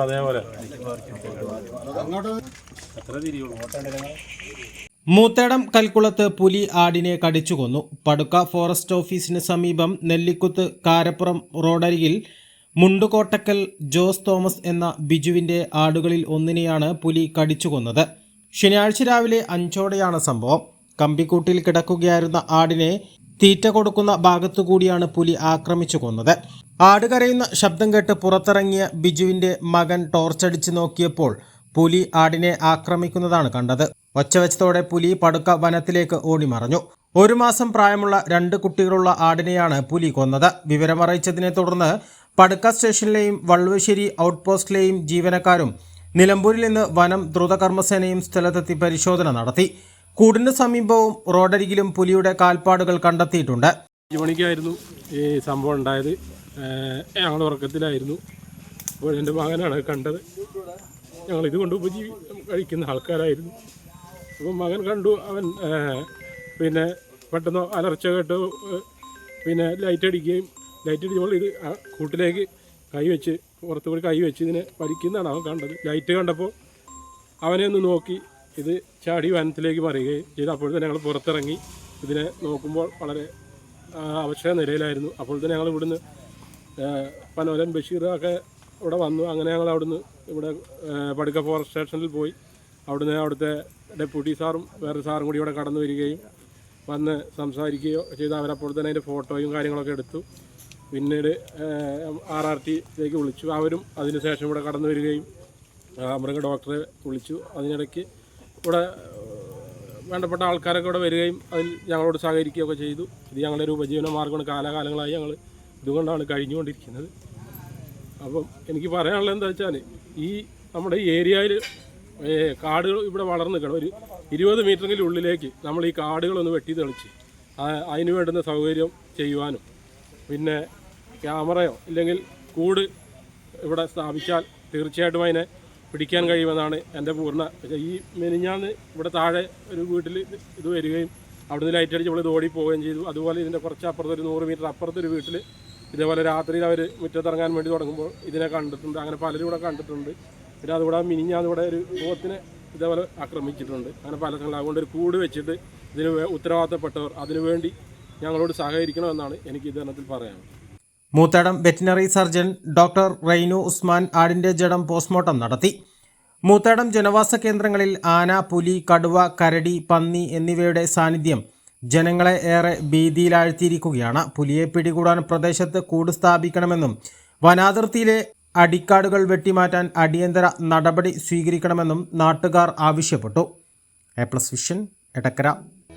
അതേപോലെ മൂത്തേടം കൽക്കുളത്ത് പുലി ആടിനെ കടിച്ചുകൊന്നു. പടുക്ക ഫോറസ്റ്റ് ഓഫീസിന് സമീപം നെല്ലിക്കുത്ത് കാരപ്പുറം റോഡരികിൽ മുണ്ടുകോട്ടക്കൽ ജോസ് തോമസ് എന്ന ബിജുവിന്റെ ആടുകളിൽ ഒന്നിനെയാണ് പുലി കടിച്ചുകൊന്നത്. ശനിയാഴ്ച രാവിലെ അഞ്ചോടെയാണ് സംഭവം. കമ്പിക്കൂട്ടിൽ കിടക്കുകയായിരുന്ന ആടിനെ തീറ്റ കൊടുക്കുന്ന ഭാഗത്തുകൂടിയാണ് പുലി ആക്രമിച്ചു കൊന്നത്. ആട് കരയുന്ന ശബ്ദം കേട്ട് പുറത്തിറങ്ങിയ ബിജുവിന്റെ മകൻ ടോർച്ചടിച്ച് നോക്കിയപ്പോൾ പുലി ആടിനെ ആക്രമിക്കുന്നതാണ് കണ്ടത്. ഒച്ചവെച്ചതോടെ പുലി പടുക്ക വനത്തിലേക്ക് ഓടിമറഞ്ഞു. ഒരു മാസം പ്രായമുള്ള രണ്ട് കുട്ടികളുള്ള ആടിനെയാണ് പുലി കൊന്നത്. വിവരമറിയിച്ചതിനെ തുടർന്ന് പടുക്ക സ്റ്റേഷനിലെയും വള്ളുവശ്ശേരി ഔട്ട് പോസ്റ്റിലെയും ജീവനക്കാരും നിലമ്പൂരിൽ നിന്ന് വനം ദ്രുതകർമ്മസേനയും സ്ഥലത്തെത്തി പരിശോധന നടത്തി. കൂടിന് സമീപവും റോഡരികിലും പുലിയുടെ കാൽപ്പാടുകൾ കണ്ടെത്തിയിട്ടുണ്ട്. മണിക്കായിരുന്നു ഈ സംഭവം ഉണ്ടായത്. ഞങ്ങൾ ഉറക്കത്തിലായിരുന്നു. അപ്പോൾ എന്റെ മകനാണ് കണ്ടത്. ഞങ്ങൾ ഇത് കൊണ്ട് ഉപജീവി കഴിക്കുന്ന ആൾക്കാരായിരുന്നു. അപ്പം മകൻ കണ്ടു അവൻ പിന്നെ പെട്ടെന്ന് അലർച്ച കേട്ട് പിന്നെ ലൈറ്റ് അടിക്കുകയും ലൈറ്റ് അടിക്കുമ്പോൾ ഇത് കൂട്ടിലേക്ക് കൈ വെച്ച് പുറത്ത് കൂടി കൈ വെച്ച് ഇതിനെ വലിക്കുന്നതാണ് അവൻ കണ്ടത്. ലൈറ്റ് കണ്ടപ്പോൾ അവനെ ഒന്ന് നോക്കി ഇത് ചാടി വനത്തിലേക്ക് മറിയുകയും ചെയ്ത്. അപ്പോൾ തന്നെ ഞങ്ങൾ പുറത്തിറങ്ങി ഇതിനെ നോക്കുമ്പോൾ വളരെ അവശ്യ നിലയിലായിരുന്നു. അപ്പോൾ തന്നെ ഞങ്ങൾ ഇവിടുന്ന് പനോരൻ ബഷീർ ഒക്കെ ഇവിടെ വന്നു. അങ്ങനെ ഞങ്ങൾ അവിടുന്ന് ഇവിടെ പടുക്ക ഫോറസ്റ്റ് സ്റ്റേഷനിൽ പോയി. അവിടുന്ന് അവിടുത്തെ ഡെപ്യൂട്ടി സാറും വേറെ സാറും കൂടി ഇവിടെ കടന്നു വരികയും വന്ന് സംസാരിക്കുകയോ ചെയ്ത്. അവരപ്പോൾ തന്നെ അതിന്റെ ഫോട്ടോയും കാര്യങ്ങളൊക്കെ എടുത്തു. പിന്നീട് ആർ ആർ ടിയിലേക്ക് വിളിച്ചു. അവരും അതിനുശേഷം ഇവിടെ കടന്നു വരികയും മൃഗ ഡോക്ടറെ വിളിച്ചു. അതിനിടയ്ക്ക് ഇവിടെ വേണ്ടപ്പെട്ട ആൾക്കാരൊക്കെ ഇവിടെ വരികയും അതിൽ ഞങ്ങളോട് സഹകരിക്കുകയൊക്കെ ചെയ്തു. ഇത് ഞങ്ങളുടെ ഒരു ഉപജീവന മാർഗമാണ് കാലാകാലങ്ങളായി ഞങ്ങൾ ഇതുകൊണ്ടാണ് കഴിഞ്ഞുകൊണ്ടിരിക്കുന്നത്. അപ്പം എനിക്ക് പറയാനുള്ളത് എന്താ വെച്ചാൽ ഈ നമ്മുടെ ഈ ഏരിയയിൽ കാടുകൾ ഇവിടെ വളർന്നു നിൽക്കണം. ഒരു ഇരുപത് മീറ്ററെങ്കിലും ഉള്ളിലേക്ക് നമ്മൾ ഈ കാടുകളൊന്ന് വെട്ടി തെളിച്ച് അതിന് വേണ്ടുന്ന സൗകര്യം ചെയ്യുവാനും പിന്നെ ക്യാമറയോ ഇല്ലെങ്കിൽ കൂട് ഇവിടെ സ്ഥാപിച്ചാൽ തീർച്ചയായിട്ടും അതിനെ പിടിക്കാൻ കഴിയുമെന്നാണ് എന്റെ പൂർണ ഈ മെനിഞ്ഞാന്ന് ഇവിടെ താഴെ ഒരു വീട്ടിൽ ഇത് വരികയും അവിടുന്ന് ലൈറ്റ് അടിച്ച് ഇവിടെ ഇത് ഓടി പോവുകയും ചെയ്തു. അതുപോലെ ഇതിന്റെ കുറച്ച് അപ്പുറത്ത് ഒരു നൂറ് മീറ്റർ അപ്പുറത്തൊരു വീട്ടിൽ ഇതേപോലെ രാത്രിയിൽ അവർ മുറ്റത്തിറങ്ങാൻ വേണ്ടി തുടങ്ങുമ്പോൾ ഇതിനെ കണ്ടിട്ടുണ്ട്. അങ്ങനെ പലരും ഇവിടെ കണ്ടിട്ടുണ്ട്. പിന്നെ അതുകൂടെ മിനിഞ്ഞാന്ന് ഇവിടെ ഒരു പോത്തിനെ ഇതേപോലെ ആക്രമിച്ചിട്ടുണ്ട്. അങ്ങനെ പല സ്ഥലങ്ങളും അതുകൊണ്ട് ഒരു കൂട് വെച്ചിട്ട് ഇതിന് ഉത്തരവാദിത്തപ്പെട്ടവർ അതിനുവേണ്ടി ഞങ്ങളോട് സഹകരിക്കണമെന്നാണ് എനിക്ക് ഇതരണത്തിൽ പറയാനുള്ളത്. Moothedam veterinary surgeon doctor Reinu Usman ആടിന്റെ ജഡം പോസ്റ്റ്മോർട്ടം നടത്തി. മൂത്തടം ജനവാസ കേന്ദ്രങ്ങളിൽ ആന പുലി കടുവ കരടി പന്നി എന്നിവയുടെ സാന്നിധ്യം ജനങ്ങളെ ഏറെ ഭീതിയിലാഴ്ത്തിയിരിക്കുകയാണ്. പുലിയെ പിടികൂടാൻ പ്രദേശത്ത് കൂട് സ്ഥാപിക്കണമെന്നും വനാതിർത്തിയിലെ അടിക്കാടുകൾ വെട്ടിമാറ്റാൻ അടിയന്തര നടപടി സ്വീകരിക്കണമെന്നും നാട്ടുകാർ ആവശ്യപ്പെട്ടു. A plus vision Edakkara.